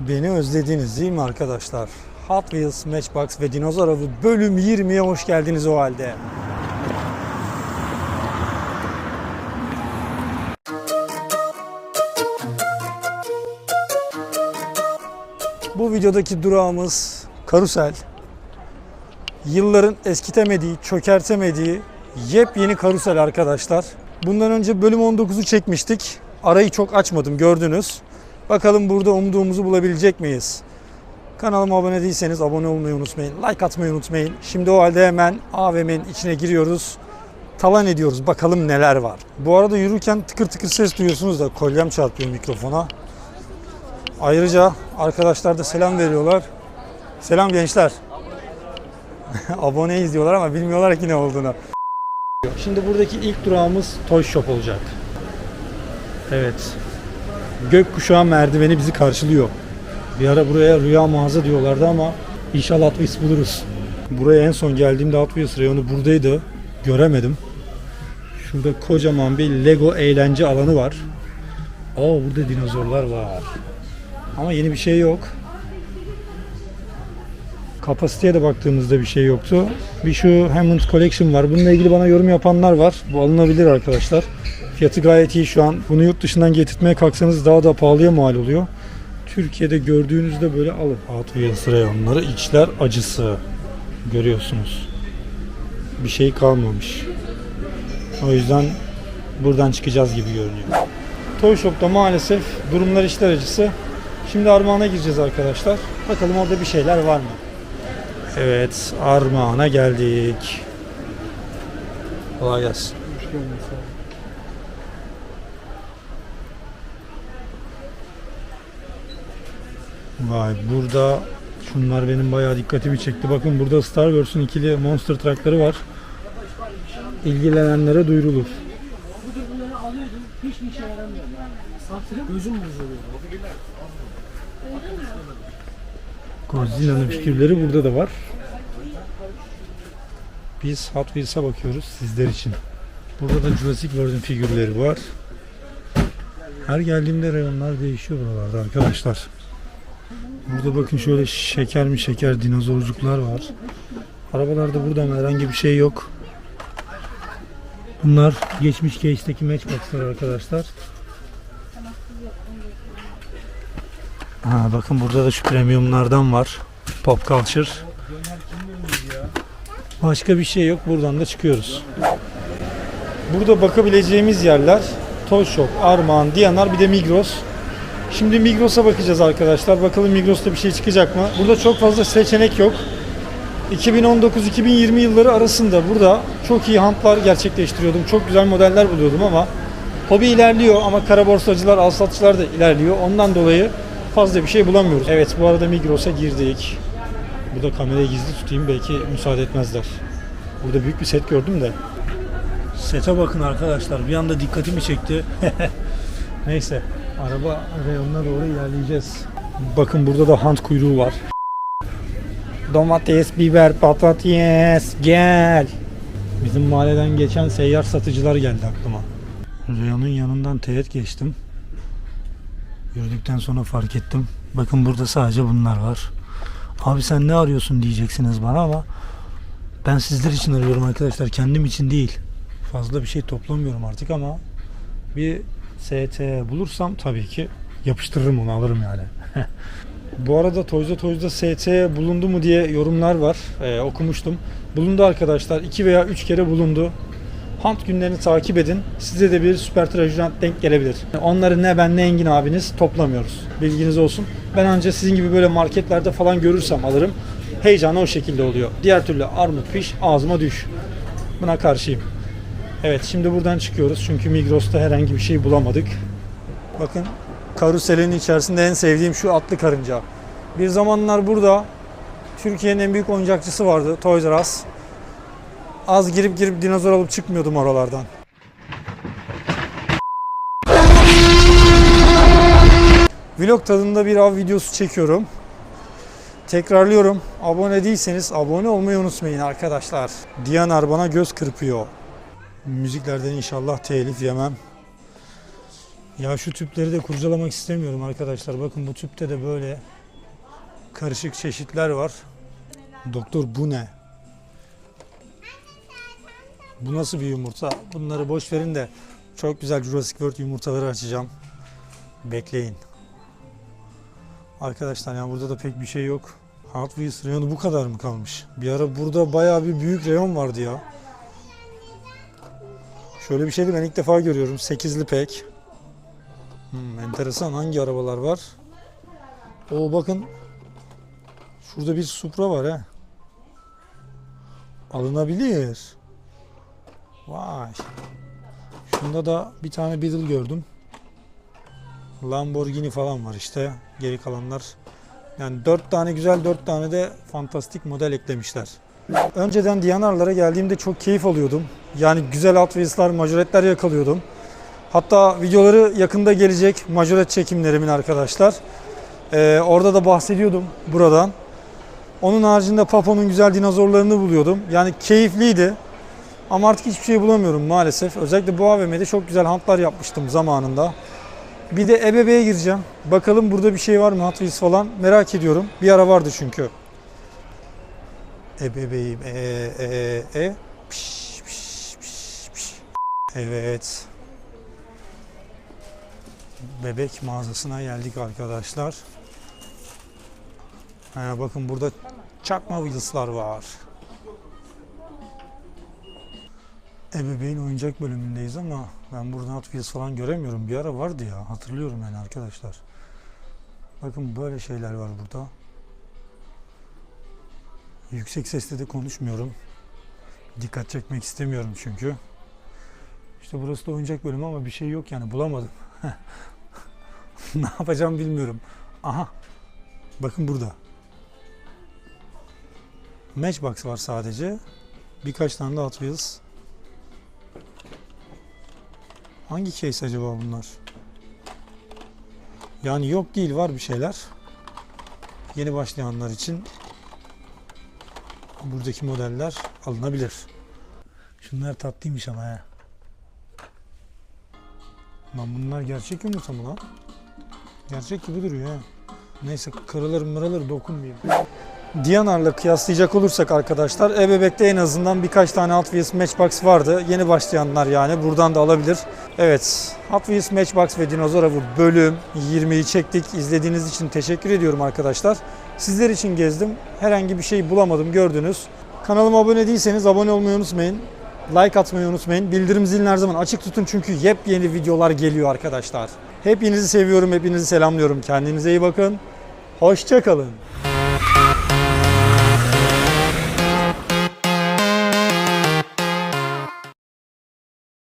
Beni özlediniz değil mi arkadaşlar? Hot Wheels, Matchbox ve Dinozor Avı bölüm 20'ye hoş geldiniz o halde. Bu videodaki durağımız karusel. Yılların eskitemediği, çökertemediği yepyeni karusel arkadaşlar. Bundan önce bölüm 19'u çekmiştik. Arayı çok açmadım gördünüz. Bakalım burada umduğumuzu bulabilecek miyiz? Kanalıma abone değilseniz abone olmayı unutmayın. Like atmayı unutmayın. Şimdi o halde hemen AVM'nin içine giriyoruz. Talan ediyoruz. Bakalım neler var. Bu arada yürürken tıkır tıkır ses duyuyorsunuz da kolyem çarpıyor mikrofona. Ayrıca arkadaşlar da selam veriyorlar. Selam gençler. Aboneyiz diyorlar ama bilmiyorlar ki ne olduğunu. Şimdi buradaki ilk durağımız Toy Shop olacak. Evet. Gökkuşağı merdiveni bizi karşılıyor. Bir ara buraya rüya mağaza diyorlardı ama inşallah Wheels buluruz. Buraya en son geldiğimde Wheels reyonu buradaydı. Göremedim. Şurada kocaman bir Lego eğlence alanı var. Aa burada dinozorlar var. Ama yeni bir şey yok. Kapasiteye de baktığımızda bir şey yoktu. Bir şu Hammond Collection var. Bununla ilgili bana yorum yapanlar var. Bu alınabilir arkadaşlar. Fiyatı gayet iyi şu an. Bunu yurt dışından getirtmeye kalksanız daha da pahalıya mal oluyor. Türkiye'de gördüğünüzde böyle alın. Wheels reyonları içler acısı. Görüyorsunuz. Bir şey kalmamış. O yüzden buradan çıkacağız gibi görünüyor. Toy Shop'ta maalesef durumlar işler acısı. Şimdi Armağan'a gireceğiz arkadaşlar. Bakalım orada bir şeyler var mı? Evet, Armağan'a geldik. Kolay gelsin. Vay burada şunlar benim bayağı dikkatimi çekti. Bakın burada Star Wars'un ikili monster truckları var. İlgilenenlere duyurulur. Godzilla'nın figürleri burada da var. Biz Hot Wheels'a bakıyoruz sizler için. Burada da Jurassic World'un figürleri var. Her geldiğimde reyonlar değişiyor buralarda arkadaşlar. Burada bakın şöyle şeker mi şeker dinozorcuklar var. Arabalarda burada ama herhangi bir şey yok. Bunlar geçmiş case'deki Matchbox'lar arkadaşlar. Ha, bakın burada da şu premiumlardan var. Pop Culture. Başka bir şey yok. Buradan da çıkıyoruz. Burada bakabileceğimiz yerler Toy Shop, Armağan, Diyanar bir de Migros. Şimdi Migros'a bakacağız arkadaşlar. Bakalım Migros'ta bir şey çıkacak mı? Burada çok fazla seçenek yok. 2019-2020 yılları arasında burada çok iyi hantlar gerçekleştiriyordum. Çok güzel modeller buluyordum ama hobi ilerliyor ama kara borsacılar, al da ilerliyor. Ondan dolayı fazla bir şey bulamıyoruz. Evet bu arada Migros'a girdik. Burada kamerayı gizli tutayım belki müsaade etmezler. Burada büyük bir set gördüm de. Sete bakın arkadaşlar bir anda dikkatimi çekti. Neyse araba reyonuna doğru ilerleyeceğiz. Bakın burada da hant kuyruğu var. Domates, biber, patates gel. Bizim mahalleden geçen seyyar satıcılar geldi aklıma. Reyonun yanından teğet geçtim. Yürüdükten sonra fark ettim. Bakın burada sadece bunlar var. Abi sen ne arıyorsun diyeceksiniz bana ama ben sizler için arıyorum arkadaşlar. Kendim için değil. Fazla bir şey toplamıyorum artık ama bir ST bulursam tabii ki yapıştırırım onu alırım yani. Bu arada Toys'da Toys'da ST bulundu mu diye yorumlar var. Ee, okumuştum. Bulundu arkadaşlar. 2 veya 3 kere bulundu. Hunt günlerini takip edin. Size de bir süper trajant denk gelebilir. Onları ne ben ne Engin abiniz toplamıyoruz. Bilginiz olsun. Ben ancak sizin gibi böyle marketlerde falan görürsem alırım. Heyecanı o şekilde oluyor. Diğer türlü armut piş ağzıma düş. Buna karşıyım. Evet şimdi buradan çıkıyoruz. Çünkü Migros'ta herhangi bir şey bulamadık. Bakın karuselin içerisinde en sevdiğim şu atlı karınca. Bir zamanlar burada Türkiye'nin en büyük oyuncakçısı vardı Toys R Us. Az girip girip dinozor alıp çıkmıyordum oralardan. Vlog tadında bir av videosu çekiyorum. Tekrarlıyorum. Abone değilseniz abone olmayı unutmayın arkadaşlar. Diyanar bana göz kırpıyor. Müziklerden inşallah telif yemem. Ya şu tüpleri de kurcalamak istemiyorum arkadaşlar. Bakın bu tüpte de böyle karışık çeşitler var. Doktor bu ne? Bu nasıl bir yumurta? Bunları boş verin de çok güzel Jurassic World yumurtaları açacağım. Bekleyin. Arkadaşlar yani burada da pek bir şey yok. Hot Wheels reyonu bu kadar mı kalmış? Bir ara burada bayağı bir büyük reyon vardı ya. Şöyle bir şeydi ben ilk defa görüyorum. Sekizli pek. Hmm, enteresan hangi arabalar var? Oo bakın. Şurada bir Supra var ha. Alınabilir. Vay. Şunda da bir tane Beetle gördüm. Lamborghini falan var işte. Geri kalanlar. Yani 4 tane güzel 4 tane de fantastik model eklemişler. Önceden Diyanarlara geldiğimde çok keyif alıyordum. Yani güzel Wheels'lar, majoretler yakalıyordum. Hatta videoları yakında gelecek majoret çekimlerimin arkadaşlar. Ee, orada da bahsediyordum buradan. Onun haricinde Papo'nun güzel dinozorlarını buluyordum. Yani keyifliydi. Ama artık hiçbir şey bulamıyorum maalesef. Özellikle bu AVM'de çok güzel hantlar yapmıştım zamanında. Bir de EBB'ye gireceğim. Bakalım burada bir şey var mı Hot falan merak ediyorum. Bir ara vardı çünkü. Ebebeğim e e e piş, piş, piş, piş. Evet. Bebek mağazasına geldik arkadaşlar. Ha, bakın burada çakma Wheels'lar var. Ebeveyn oyuncak bölümündeyiz ama ben burada Hot Wheels falan göremiyorum. Bir ara vardı ya hatırlıyorum yani arkadaşlar. Bakın böyle şeyler var burada. Yüksek sesle de konuşmuyorum. Dikkat çekmek istemiyorum çünkü. İşte burası da oyuncak bölümü ama bir şey yok yani bulamadım. ne yapacağım bilmiyorum. Aha. Bakın burada. Matchbox var sadece. Birkaç tane de Hot Wheels. Hangi case acaba bunlar? Yani yok değil var bir şeyler. Yeni başlayanlar için buradaki modeller alınabilir. Şunlar tatlıymış ama he. Lan bunlar gerçek yumurta mı lan? Gerçek gibi duruyor he. Neyse kırılır mırılır dokunmayayım. Diyanar'la kıyaslayacak olursak arkadaşlar Ebebek'te en azından birkaç tane Hot Wheels Matchbox vardı. Yeni başlayanlar yani buradan da alabilir. Evet Hot Wheels Matchbox ve Dinozor Avı bölüm 20'yi çektik. İzlediğiniz için teşekkür ediyorum arkadaşlar. Sizler için gezdim. Herhangi bir şey bulamadım gördünüz. Kanalıma abone değilseniz abone olmayı unutmayın. Like atmayı unutmayın. Bildirim zilini her zaman açık tutun çünkü yepyeni videolar geliyor arkadaşlar. Hepinizi seviyorum, hepinizi selamlıyorum. Kendinize iyi bakın. Hoşçakalın.